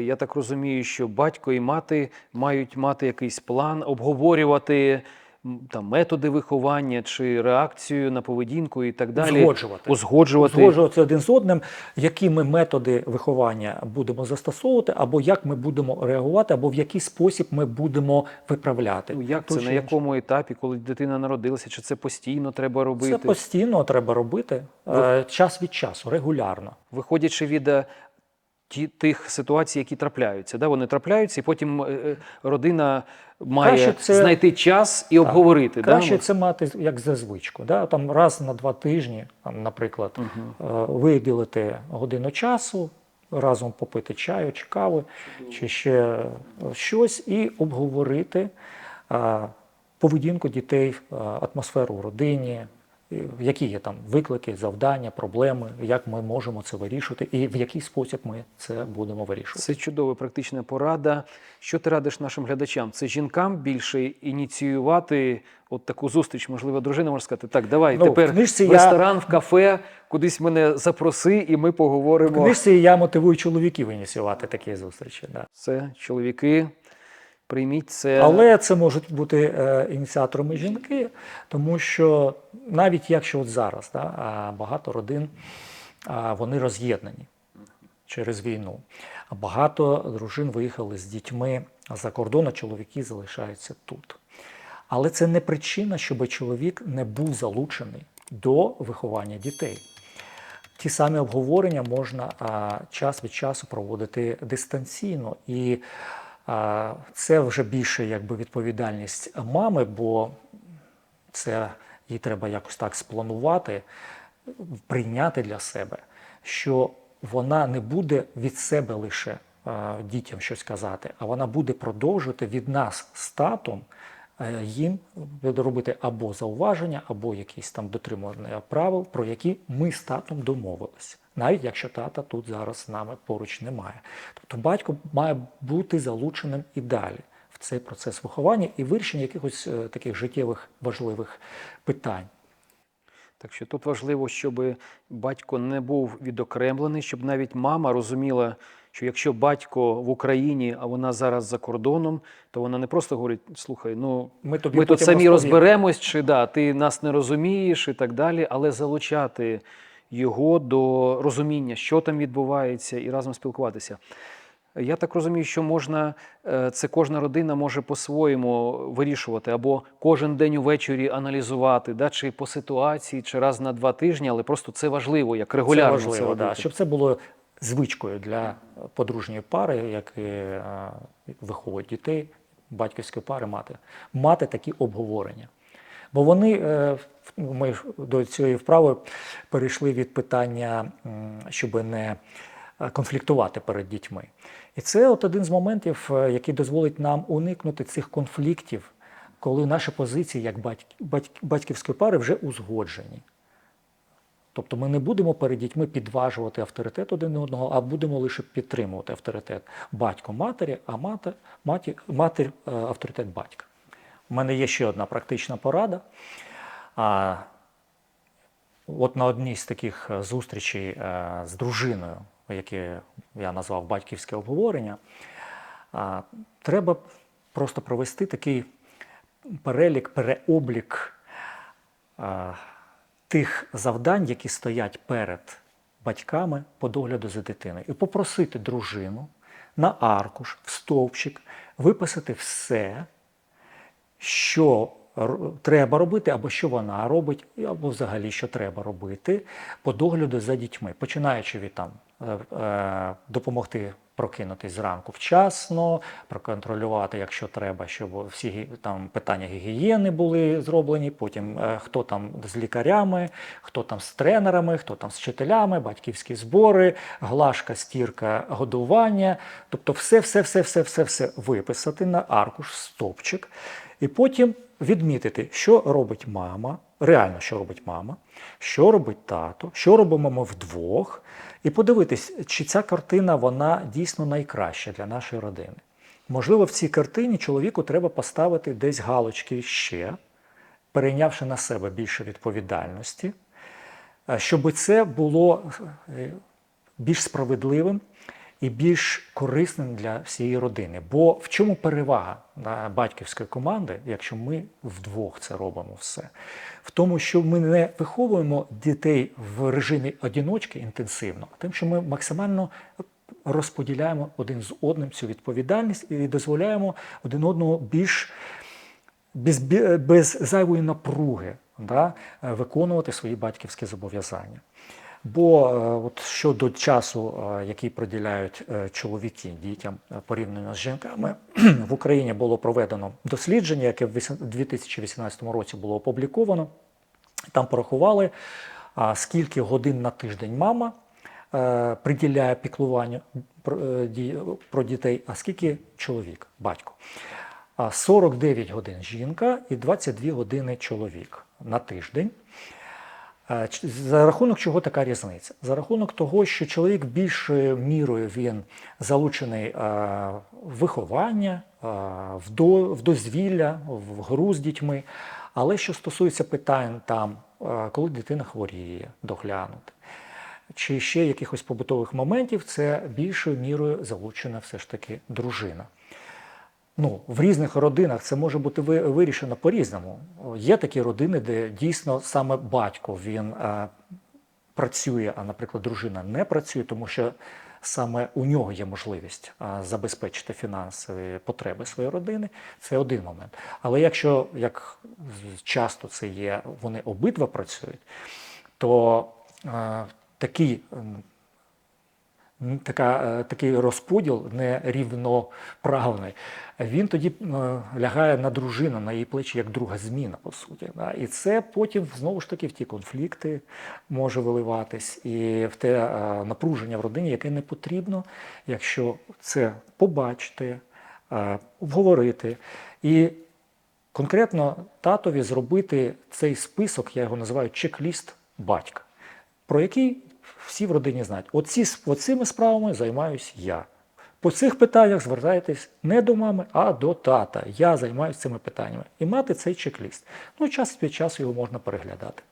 Я так розумію, що батько і мати мають мати якийсь план, обговорювати там методи виховання чи реакцію на поведінку і так далі. Узгоджувати. Узгоджувати. Узгоджувати один з одним, які ми методи виховання будемо застосовувати, або як ми будемо реагувати, або в який спосіб ми будемо виправляти. Ну, як ту це на якому етапі, коли дитина народилася, чи це постійно треба робити? Це постійно треба робити е, час від часу, регулярно. Виходячи від е, ті, тих ситуацій, які трапляються. Да? Вони трапляються, і потім е, е, родина має Краще це- знайти час і обговорити. Краще да? це мати як за звичку. Да? Там раз на два тижні, там, наприклад, е, виділити годину часу, разом попити чаю чи кави, чи ще щось, і обговорити поведінку дітей, атмосферу в родині. Які є там виклики, завдання, проблеми, як ми можемо це вирішувати, і в який спосіб ми це будемо вирішувати. Це чудова практична порада. Що ти радиш нашим глядачам? Це жінкам більше ініціювати от таку зустріч, можливо, дружина може сказати, так, давай Ну, в тепер в я- ресторан, в кафе, кудись мене запроси, і ми В поговоримо. книжці я мотивую чоловіків ініціювати такі зустрічі. Да. Це чоловіки, прийміть це. Але це можуть бути е, ініціаторами жінки, тому що навіть якщо от зараз да, багато родин вони роз'єднані через війну, багато дружин виїхали з дітьми за кордон, а чоловіки залишаються тут. Але це не причина, щоб чоловік не був залучений до виховання дітей. Ті самі обговорення можна час від часу проводити дистанційно. І це вже більше якби відповідальність мами, бо це їй треба якось так спланувати, прийняти для себе, що вона не буде від себе лише дітям щось казати, а вона буде продовжувати від нас з татом е, їм робити або зауваження, або якісь там дотримування правил, про які ми з татом домовилися, навіть якщо тата тут зараз з нами поруч немає. Тобто батько має бути залученим і далі в цей процес виховання і вирішення якихось е, таких життєвих важливих питань. Так що тут важливо, щоб батько не був відокремлений, щоб навіть мама розуміла, що якщо батько в Україні, а вона зараз за кордоном, то вона не просто говорить: слухай, ну Ми тобі ми тут самі розповімо». розберемось, чи да, ти нас не розумієш і так далі, але залучати його до розуміння, що там відбувається, і разом спілкуватися. Я так розумію, що можна е, це кожна родина може по-своєму вирішувати, або кожен день увечері аналізувати, да, чи по ситуації, чи раз на два тижні, але просто це важливо, як регулярно це це, важливо, робити. да, щоб це було звичкою для подружньої пари, які е, виховують дітей, батьківської пари, мати, мати такі обговорення. Бо вони, е, ми до цієї вправи перейшли від питання, щоб не конфліктувати перед дітьми. І це от один з моментів, е, який дозволить нам уникнути цих конфліктів, коли наші позиції як батьк, батьк, батьківської пари вже узгоджені. Тобто ми не будемо перед дітьми підважувати авторитет один одного, а будемо лише підтримувати авторитет батько матері, а мати, маті, матір е, авторитет батька. У мене є ще одна практична порада. От на одній з таких е, зустрічей е, з дружиною, які я назвав батьківське обговорення, треба просто провести такий перелік, переоблік тих завдань, які стоять перед батьками по догляду за дитиною, і попросити дружину на аркуш, в стовпчик виписати все, що треба робити, або що вона робить, або взагалі що треба робити по догляду за дітьми, починаючи від там допомогти прокинутись зранку вчасно, проконтролювати, якщо треба, щоб всі там питання гігієни були зроблені. Потім е, хто там з лікарями, хто там з тренерами, хто там з вчителями, батьківські збори, глажка, стірка, годування. Тобто, все, все, все, все, все, все виписати на аркуш, стопчик, і потім відмітити, що робить мама, реально, що робить мама, що робить тато, що робимо ми вдвох, і подивитись, чи ця картина вона дійсно найкраща для нашої родини. Можливо, в цій картині чоловіку треба поставити десь галочки ще, перейнявши на себе більше відповідальності, е, щоб це було е, більш справедливим і більш корисним для всієї родини. Бо в чому перевага да, батьківської команди, якщо ми вдвох це робимо все? В тому, що ми не виховуємо дітей в режимі одіночки інтенсивно, а тим, що ми максимально розподіляємо один з одним цю відповідальність і дозволяємо один одного більш без, без зайвої напруги да, е, виконувати свої батьківські зобов'язання. Бо е, от щодо часу, е, який приділяють е, чоловіки дітям порівняно з жінками, в Україні було проведено дослідження, яке в 2018 році було опубліковано. Там порахували, скільки годин на тиждень мама приділяє ді- про дітей, а скільки чоловік, батько. 49 годин жінка і 22 години чоловік на тиждень. За рахунок чого така різниця? За рахунок того, що чоловік більшою мірою він залучений в виховання, в дозвілля, в гру з дітьми. Але що стосується питань там, коли дитина хворіє, доглянути, чи ще якихось побутових моментів, це більшою мірою залучена все ж таки дружина. Ну, в різних родинах це може бути вирішено по-різному. Є такі родини, де дійсно саме батько він е, працює, а, наприклад, дружина не працює, тому що саме у нього є можливість е, забезпечити фінансові потреби своєї родини. Це один момент. Але якщо як часто це є, вони обидва працюють, то е, такий така, е, такий розподіл нерівноправний, він тоді е, лягає на дружину, на її плечі, як друга зміна, по суті. І це потім знову ж таки в ті конфлікти може виливатись, і в те е, напруження в родині, яке не потрібно, якщо це побачити, обговорити. І конкретно татові зробити цей список, я його називаю чек-ліст батька, про який всі в родині знають. Оці, оцими справами займаюсь я. По цих питаннях звертайтесь не до мами, а до тата. Я займаюся цими питаннями. І мати цей чек-ліст. Ну, час від часу його можна переглядати.